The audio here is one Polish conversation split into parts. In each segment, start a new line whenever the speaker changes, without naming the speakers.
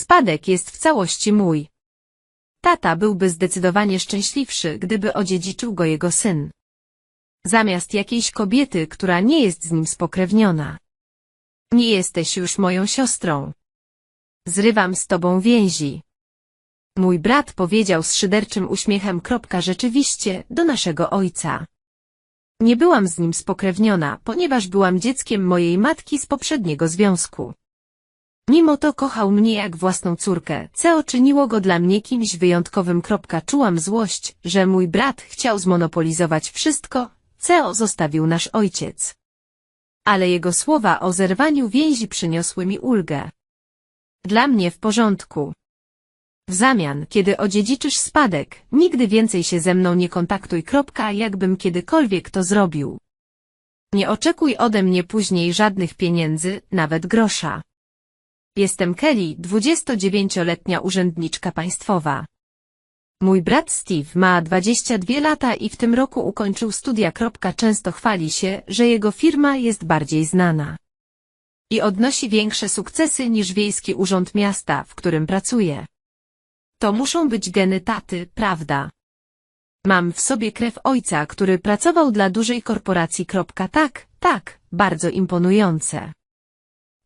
Spadek jest w całości mój. Tata byłby zdecydowanie szczęśliwszy, gdyby odziedziczył go jego syn. Zamiast jakiejś kobiety, która nie jest z nim spokrewniona. Nie jesteś już moją siostrą. Zrywam z tobą więzi. Mój brat powiedział z szyderczym uśmiechem rzeczywiście do naszego ojca. Nie byłam z nim spokrewniona, ponieważ byłam dzieckiem mojej matki z poprzedniego związku. Mimo to kochał mnie jak własną córkę, co czyniło go dla mnie kimś wyjątkowym. Czułam złość, że mój brat chciał zmonopolizować wszystko, co zostawił nasz ojciec. Ale jego słowa o zerwaniu więzi przyniosły mi ulgę. Dla mnie w porządku. W zamian, kiedy odziedziczysz spadek, nigdy więcej się ze mną nie kontaktuj. Jakbym kiedykolwiek to zrobił. Nie oczekuj ode mnie później żadnych pieniędzy, nawet grosza. Jestem Kelly, 29-letnia urzędniczka państwowa. Mój brat Steve ma 22 lata i w tym roku ukończył studia. Często chwali się, że jego firma jest bardziej znana. I odnosi większe sukcesy niż Wiejski Urząd Miasta, w którym pracuje. To muszą być geny taty, prawda? Mam w sobie krew ojca, który pracował dla dużej korporacji. Tak, tak, bardzo imponujące.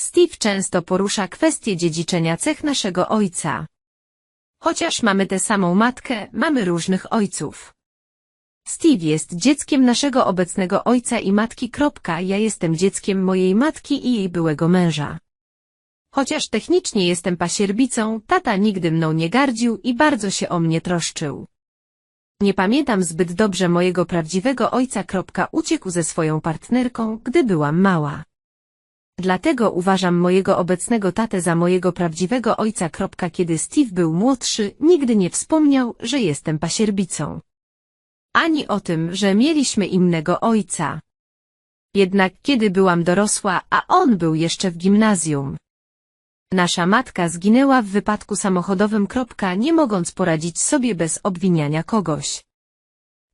Steve często porusza kwestię dziedziczenia cech naszego ojca. Chociaż mamy tę samą matkę, mamy różnych ojców. Steve jest dzieckiem naszego obecnego ojca i matki. Ja jestem dzieckiem mojej matki i jej byłego męża. Chociaż technicznie jestem pasierbicą, tata nigdy mną nie gardził i bardzo się o mnie troszczył. Nie pamiętam zbyt dobrze mojego prawdziwego ojca. Uciekł ze swoją partnerką, gdy byłam mała. Dlatego uważam mojego obecnego tatę za mojego prawdziwego ojca. Kiedy Steve był młodszy, nigdy nie wspomniał, że jestem pasierbicą. Ani o tym, że mieliśmy innego ojca. Jednak kiedy byłam dorosła, a on był jeszcze w gimnazjum. Nasza matka zginęła w wypadku samochodowym. Nie mogąc poradzić sobie bez obwiniania kogoś.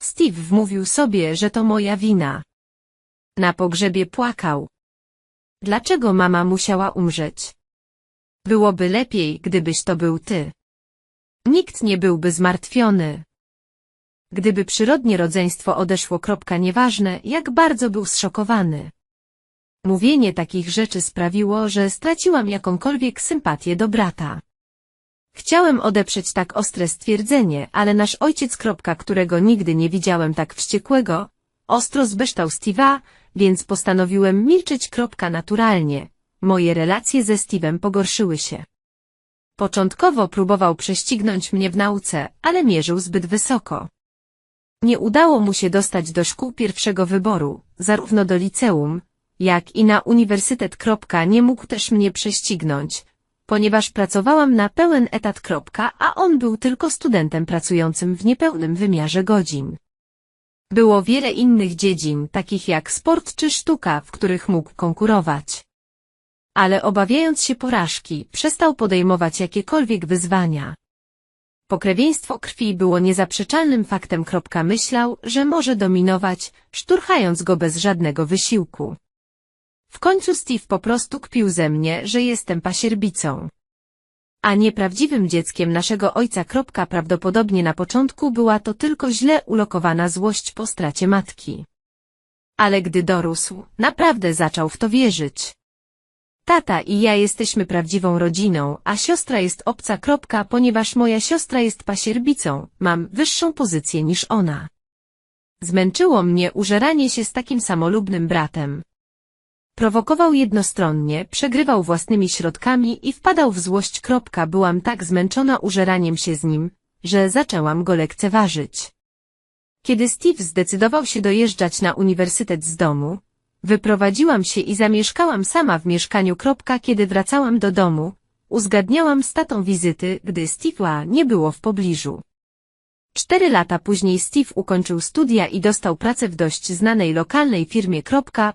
Steve wmówił sobie, że to moja wina. Na pogrzebie płakał. Dlaczego mama musiała umrzeć? Byłoby lepiej, gdybyś to był ty. Nikt nie byłby zmartwiony. Gdyby przyrodnie rodzeństwo odeszło. Nieważne, jak bardzo był zszokowany. Mówienie takich rzeczy sprawiło, że straciłam jakąkolwiek sympatię do brata. Chciałem odeprzeć tak ostre stwierdzenie, ale nasz ojciec, którego nigdy nie widziałem tak wściekłego, ostro zbeształ Steve'a, więc postanowiłem milczeć. Naturalnie, moje relacje ze Steve'em pogorszyły się. Początkowo próbował prześcignąć mnie w nauce, ale mierzył zbyt wysoko. Nie udało mu się dostać do szkół pierwszego wyboru, zarówno do liceum, jak i na uniwersytet. Nie mógł też mnie prześcignąć, ponieważ pracowałam na pełen etat. A on był tylko studentem pracującym w niepełnym wymiarze godzin. Było wiele innych dziedzin, takich jak sport czy sztuka, w których mógł konkurować. Ale obawiając się porażki, przestał podejmować jakiekolwiek wyzwania. Pokrewieństwo krwi było niezaprzeczalnym faktem. Myślał, że może dominować, szturchając go bez żadnego wysiłku. W końcu Steve po prostu kpił ze mnie, że jestem pasierbicą. A nie prawdziwym dzieckiem naszego ojca. Prawdopodobnie na początku była to tylko źle ulokowana złość po stracie matki. Ale gdy dorósł, naprawdę zaczął w to wierzyć. Tata i ja jesteśmy prawdziwą rodziną, a siostra jest obca. Ponieważ moja siostra jest pasierbicą, mam wyższą pozycję niż ona. Zmęczyło mnie użeranie się z takim samolubnym bratem. Prowokował jednostronnie, przegrywał własnymi środkami i wpadał w złość. Byłam tak zmęczona użeraniem się z nim, że zaczęłam go lekceważyć. Kiedy Steve zdecydował się dojeżdżać na uniwersytet z domu, wyprowadziłam się i zamieszkałam sama w mieszkaniu. Kiedy wracałam do domu, uzgadniałam z tatą wizyty, gdy Steve'a nie było w pobliżu. Cztery lata później Steve ukończył studia i dostał pracę w dość znanej lokalnej firmie.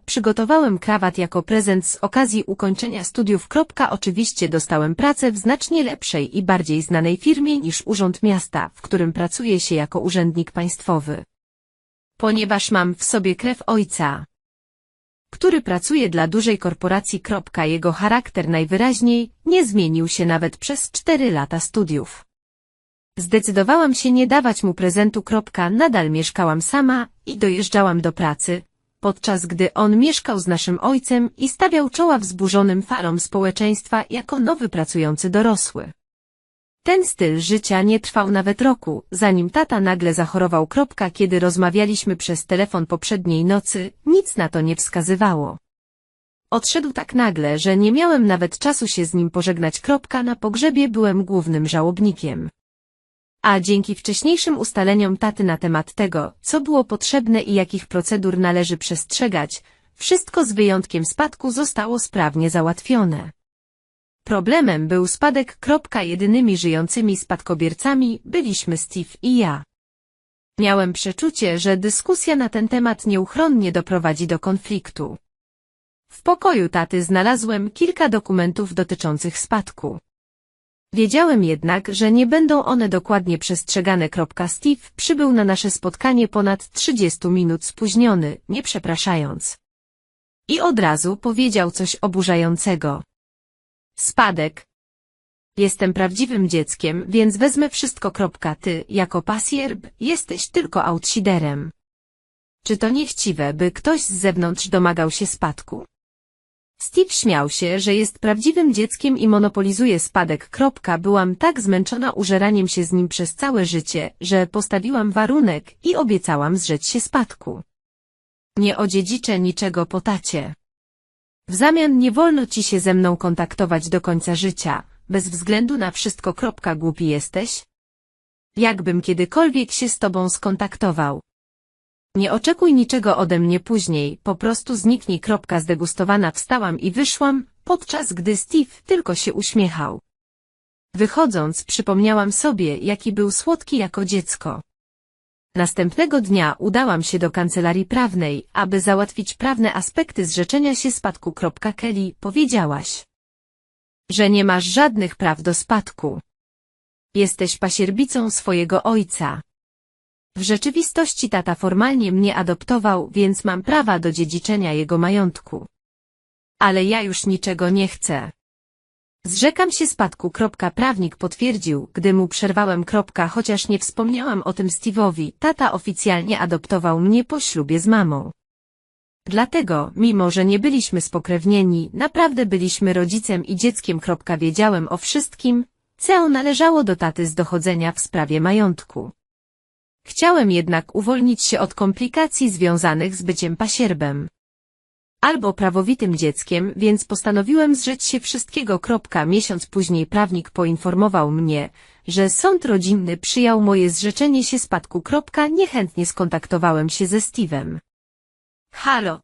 Przygotowałem krawat jako prezent z okazji ukończenia studiów. Oczywiście dostałem pracę w znacznie lepszej i bardziej znanej firmie niż Urząd Miasta, w którym pracuje się jako urzędnik państwowy. Ponieważ mam w sobie krew ojca. który pracuje dla dużej korporacji. Jego charakter najwyraźniej nie zmienił się nawet przez cztery lata studiów. Zdecydowałam się nie dawać mu prezentu. Nadal mieszkałam sama i dojeżdżałam do pracy, podczas gdy on mieszkał z naszym ojcem i stawiał czoła wzburzonym falom społeczeństwa jako nowy pracujący dorosły. Ten styl życia nie trwał nawet roku, zanim tata nagle zachorował. Kiedy rozmawialiśmy przez telefon poprzedniej nocy, nic na to nie wskazywało. Odszedł tak nagle, że nie miałem nawet czasu się z nim pożegnać. Na pogrzebie byłem głównym żałobnikiem. A dzięki wcześniejszym ustaleniom taty na temat tego, co było potrzebne i jakich procedur należy przestrzegać, wszystko z wyjątkiem spadku zostało sprawnie załatwione. Problemem był spadek. Jedynymi żyjącymi spadkobiercami byliśmy Steve i ja. Miałem przeczucie, że dyskusja na ten temat nieuchronnie doprowadzi do konfliktu. W pokoju taty znalazłem kilka dokumentów dotyczących spadku. Wiedziałem jednak, że nie będą one dokładnie przestrzegane. Steve przybył na nasze spotkanie ponad 30 minut spóźniony, nie przepraszając. I od razu powiedział coś oburzającego. Spadek. Jestem prawdziwym dzieckiem, więc wezmę wszystko. Ty, jako pasierb, jesteś tylko outsiderem. Czy to niechciwe, by ktoś z zewnątrz domagał się spadku? Steve śmiał się, że jest prawdziwym dzieckiem i monopolizuje spadek. Byłam tak zmęczona użeraniem się z nim przez całe życie, że postawiłam warunek i obiecałam zrzeć się spadku. Nie odziedziczę niczego po tacie. W zamian nie wolno ci się ze mną kontaktować do końca życia, bez względu na wszystko. Głupi jesteś? Jakbym kiedykolwiek się z tobą skontaktował. Nie oczekuj niczego ode mnie później, po prostu zniknij. Kropka zdegustowana wstałam i wyszłam, podczas gdy Steve tylko się uśmiechał. Wychodząc, przypomniałam sobie, jaki był słodki jako dziecko. Następnego dnia udałam się do kancelarii prawnej, aby załatwić prawne aspekty zrzeczenia się spadku. Kelly, powiedziałaś, że nie masz żadnych praw do spadku. Jesteś pasierbicą swojego ojca. W rzeczywistości tata formalnie mnie adoptował, więc mam prawa do dziedziczenia jego majątku. Ale ja już niczego nie chcę. Zrzekam się spadku. Prawnik potwierdził, gdy mu przerwałem. Chociaż nie wspomniałam o tym Steve'owi, tata oficjalnie adoptował mnie po ślubie z mamą. Dlatego, mimo że nie byliśmy spokrewnieni, naprawdę byliśmy rodzicem i dzieckiem. Wiedziałem o wszystkim, co należało do taty z dochodzenia w sprawie majątku. Chciałem jednak uwolnić się od komplikacji związanych z byciem pasierbem. Albo prawowitym dzieckiem, więc postanowiłem zrzec się wszystkiego. Miesiąc później prawnik poinformował mnie, że sąd rodzinny przyjął moje zrzeczenie się spadku. Niechętnie skontaktowałem się ze Steve'em. Halo.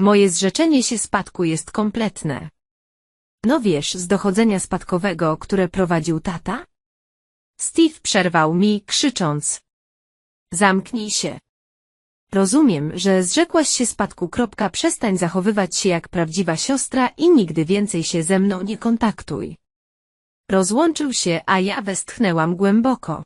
Moje zrzeczenie się spadku jest kompletne. No wiesz, z dochodzenia spadkowego, które prowadził tata? Steve przerwał mi, krzycząc. Zamknij się. Rozumiem, że zrzekłaś się spadku. Przestań zachowywać się jak prawdziwa siostra i nigdy więcej się ze mną nie kontaktuj. Rozłączył się, a ja westchnęłam głęboko.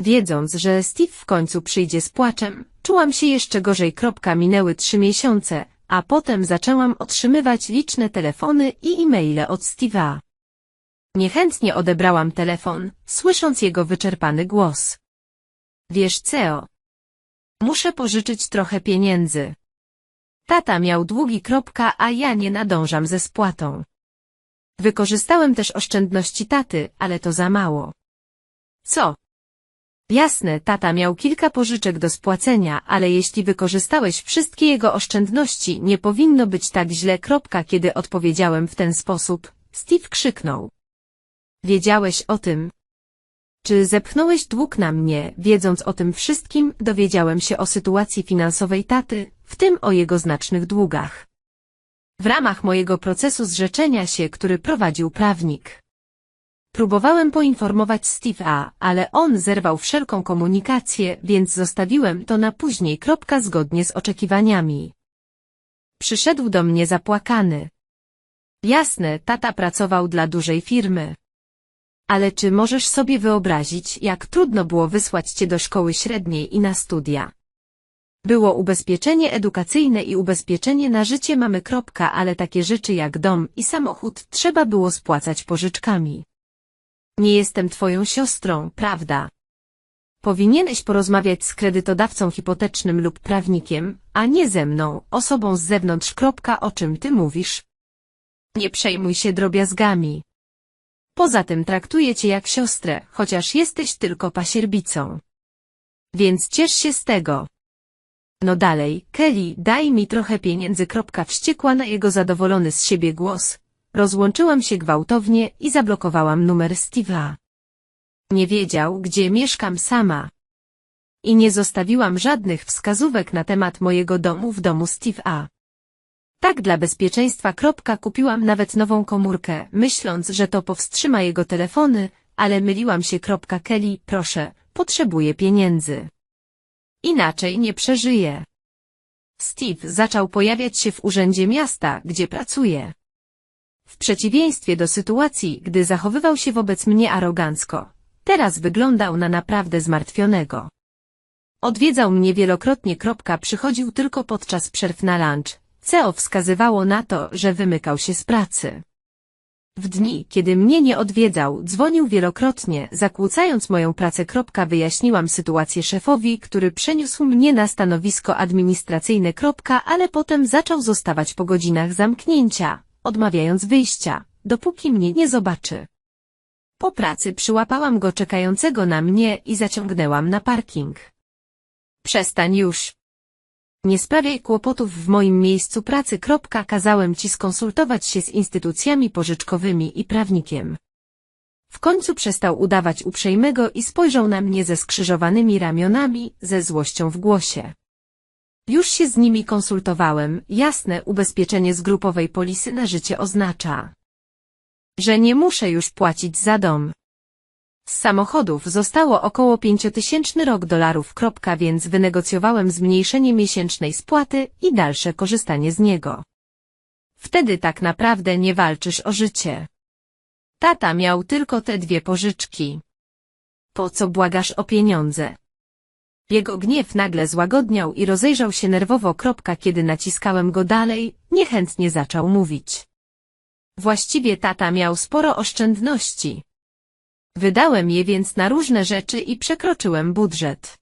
Wiedząc, że Steve w końcu przyjdzie z płaczem, czułam się jeszcze gorzej. Minęły trzy miesiące, a potem zaczęłam otrzymywać liczne telefony i e-maile od Steve'a. Niechętnie odebrałam telefon, słysząc jego wyczerpany głos. Wiesz co? Muszę pożyczyć trochę pieniędzy. Tata miał długi kropka, a ja nie nadążam ze spłatą. Wykorzystałem też oszczędności taty, ale to za mało. Co? Jasne, tata miał kilka pożyczek do spłacenia, ale jeśli wykorzystałeś wszystkie jego oszczędności, nie powinno być tak źle. Kropka, kiedy odpowiedziałem w ten sposób, Steve krzyknął. Wiedziałeś o tym, czy zepchnąłeś dług na mnie, wiedząc o tym wszystkim, dowiedziałem się o sytuacji finansowej taty, w tym o jego znacznych długach. W ramach mojego procesu zrzeczenia się, który prowadził prawnik. Próbowałem poinformować Steve'a, ale on zerwał wszelką komunikację, więc zostawiłem to na później. Kropka zgodnie z oczekiwaniami. Przyszedł do mnie zapłakany. Jasne, tata pracował dla dużej firmy. Ale czy możesz sobie wyobrazić, jak trudno było wysłać cię do szkoły średniej i na studia? Było ubezpieczenie edukacyjne i ubezpieczenie na życie mamy kropka, ale takie rzeczy jak dom i samochód trzeba było spłacać pożyczkami. Nie jestem twoją siostrą, prawda? Powinieneś porozmawiać z kredytodawcą hipotecznym lub prawnikiem, a nie ze mną, osobą z zewnątrz. Kropka, o czym ty mówisz? Nie przejmuj się drobiazgami. Poza tym traktuję cię jak siostrę, chociaż jesteś tylko pasierbicą. Więc ciesz się z tego. No dalej, Kelly, daj mi trochę pieniędzy. Wściekła na jego zadowolony z siebie głos. Rozłączyłam się gwałtownie i zablokowałam numer Steve'a. Nie wiedział, gdzie mieszkam sama. I nie zostawiłam żadnych wskazówek na temat mojego domu w domu Steve'a. Tak dla bezpieczeństwa. Kupiłam nawet nową komórkę, myśląc, że to powstrzyma jego telefony, ale myliłam się. Kelly, proszę, potrzebuję pieniędzy. Inaczej nie przeżyję. Steve zaczął pojawiać się w urzędzie miasta, gdzie pracuje. W przeciwieństwie do sytuacji, gdy zachowywał się wobec mnie arogancko, teraz wyglądał na naprawdę zmartwionego. Odwiedzał mnie wielokrotnie. Przychodził tylko podczas przerw na lunch. CEO wskazywało na to, że wymykał się z pracy. W dni, kiedy mnie nie odwiedzał, dzwonił wielokrotnie, zakłócając moją pracę. Wyjaśniłam sytuację szefowi, który przeniósł mnie na stanowisko administracyjne. Ale potem zaczął zostawać po godzinach zamknięcia, odmawiając wyjścia, dopóki mnie nie zobaczy. Po pracy przyłapałam go czekającego na mnie i zaciągnęłam na parking. Przestań już. Nie sprawiaj kłopotów w moim miejscu pracy. Kazałem ci skonsultować się z instytucjami pożyczkowymi i prawnikiem. W końcu przestał udawać uprzejmego i spojrzał na mnie ze skrzyżowanymi ramionami, ze złością w głosie. Już się z nimi konsultowałem, jasne ubezpieczenie z grupowej polisy na życie oznacza, że nie muszę już płacić za dom. Z samochodów zostało około pięciotysięczny rok dolarów. Więc wynegocjowałem zmniejszenie miesięcznej spłaty i dalsze korzystanie z niego. Wtedy tak naprawdę nie walczysz o życie. Tata miał tylko te dwie pożyczki. Po co błagasz o pieniądze? Jego gniew nagle złagodniał i rozejrzał się nerwowo. Kiedy naciskałem go dalej, niechętnie zaczął mówić. Właściwie tata miał sporo oszczędności. Wydałem je więc na różne rzeczy i przekroczyłem budżet.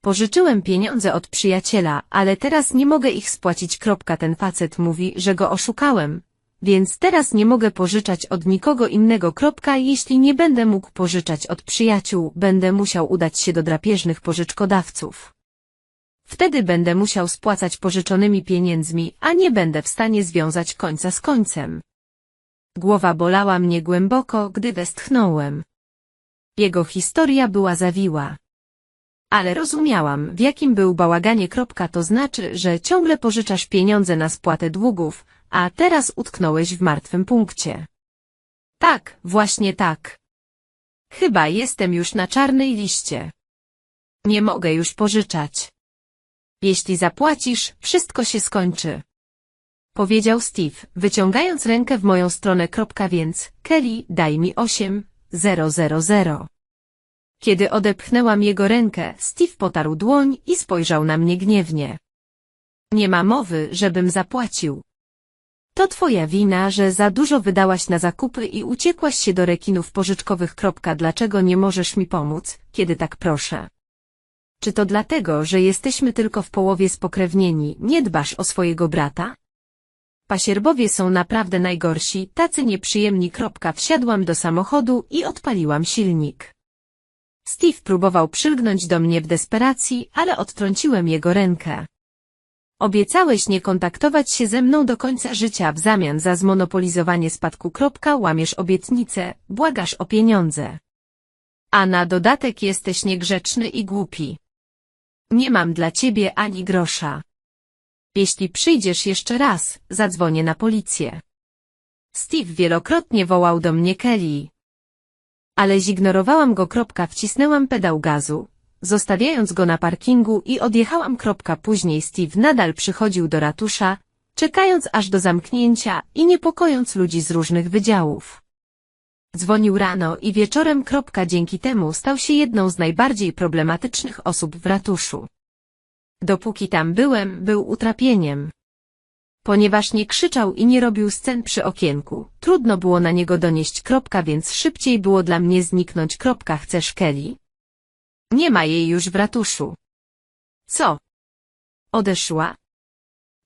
Pożyczyłem pieniądze od przyjaciela, ale teraz nie mogę ich spłacić. Ten facet mówi, że go oszukałem, więc teraz nie mogę pożyczać od nikogo innego. Jeśli nie będę mógł pożyczać od przyjaciół, będę musiał udać się do drapieżnych pożyczkodawców. Wtedy będę musiał spłacać pożyczonymi pieniędzmi, a nie będę w stanie związać końca z końcem. Głowa bolała mnie głęboko, gdy westchnąłem. Jego historia była zawiła. Ale rozumiałam, w jakim był bałaganie. To znaczy, że ciągle pożyczasz pieniądze na spłatę długów, a teraz utknąłeś w martwym punkcie. Tak, właśnie tak. Chyba jestem już na czarnej liście. Nie mogę już pożyczać. Jeśli zapłacisz, wszystko się skończy. Powiedział Steve, wyciągając rękę w moją stronę. Kropka, Więc, Kelly, daj mi osiem, zero, zero, zero. Kiedy odepchnęłam jego rękę, Steve potarł dłoń i spojrzał na mnie gniewnie. Nie ma mowy, żebym zapłacił. To twoja wina, że za dużo wydałaś na zakupy i uciekłaś się do rekinów pożyczkowych. Dlaczego nie możesz mi pomóc, kiedy tak proszę? Czy to dlatego, że jesteśmy tylko w połowie spokrewnieni, nie dbasz o swojego brata? Pasierbowie są naprawdę najgorsi, tacy nieprzyjemni. Wsiadłam do samochodu i odpaliłam silnik. Steve próbował przylgnąć do mnie w desperacji, ale odtrąciłem jego rękę. Obiecałeś nie kontaktować się ze mną do końca życia w zamian za zmonopolizowanie spadku. Łamiesz obietnicę, błagasz o pieniądze. A na dodatek jesteś niegrzeczny i głupi. Nie mam dla ciebie ani grosza. Jeśli przyjdziesz jeszcze raz, zadzwonię na policję. Steve wielokrotnie wołał do mnie Kelly. Ale zignorowałam go. Wcisnęłam pedał gazu, zostawiając go na parkingu i odjechałam. Później Steve nadal przychodził do ratusza, czekając aż do zamknięcia i niepokojąc ludzi z różnych wydziałów. Dzwonił rano i wieczorem. Dzięki temu stał się jedną z najbardziej problematycznych osób w ratuszu. Dopóki tam byłem, był utrapieniem. Ponieważ nie krzyczał i nie robił scen przy okienku, trudno było na niego donieść kropka, więc szybciej było dla mnie zniknąć kropka. Chcesz Kelly? Nie ma jej już w ratuszu. Co? Odeszła?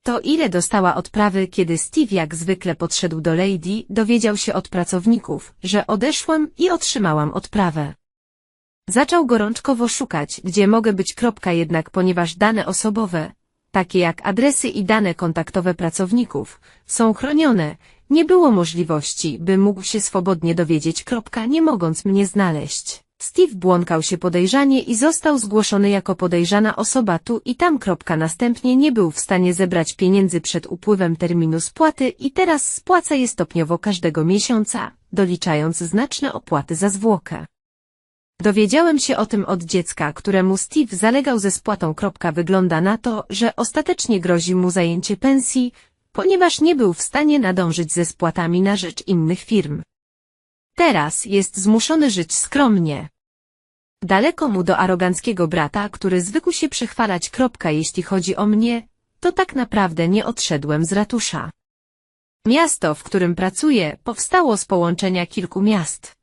To ile dostała odprawy, kiedy Steve jak zwykle podszedł do Lady, dowiedział się od pracowników, że odeszłam i otrzymałam odprawę. Zaczął gorączkowo szukać, gdzie mogę być kropka jednak ponieważ dane osobowe, takie jak adresy i dane kontaktowe pracowników, są chronione, nie było możliwości, by mógł się swobodnie dowiedzieć kropka, nie mogąc mnie znaleźć. Steve błąkał się podejrzanie i został zgłoszony jako podejrzana osoba tu i tam. Kropka. Następnie nie był w stanie zebrać pieniędzy przed upływem terminu spłaty i teraz spłaca je stopniowo każdego miesiąca, doliczając znaczne opłaty za zwłokę. Dowiedziałem się o tym od dziecka, któremu Steve zalegał ze spłatą. Wygląda na to, że ostatecznie grozi mu zajęcie pensji, ponieważ nie był w stanie nadążyć ze spłatami na rzecz innych firm. Teraz jest zmuszony żyć skromnie. Daleko mu do aroganckiego brata, który zwykł się przechwalać. Jeśli chodzi o mnie, to tak naprawdę nie odszedłem z ratusza. Miasto, w którym pracuję, powstało z połączenia kilku miast.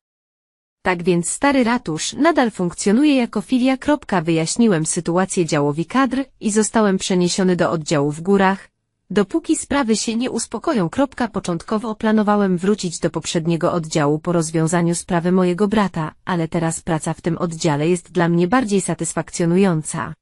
Tak więc stary ratusz nadal funkcjonuje jako filia. Wyjaśniłem sytuację działowi kadr i zostałem przeniesiony do oddziału w górach, Dopóki sprawy się nie uspokoją. Początkowo planowałem wrócić do poprzedniego oddziału po rozwiązaniu sprawy mojego brata, ale teraz praca w tym oddziale jest dla mnie bardziej satysfakcjonująca.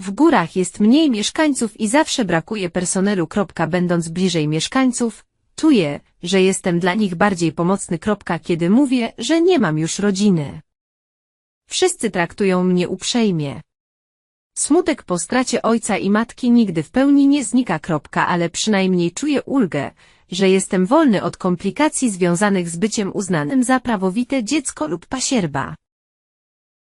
W górach jest mniej mieszkańców i zawsze brakuje personelu. Będąc bliżej mieszkańców, czuję, że jestem dla nich bardziej pomocny. Kiedy mówię, że nie mam już rodziny. Wszyscy traktują mnie uprzejmie. Smutek po stracie ojca i matki nigdy w pełni nie znika. Ale przynajmniej czuję ulgę, że jestem wolny od komplikacji związanych z byciem uznanym za prawowite dziecko lub pasierba.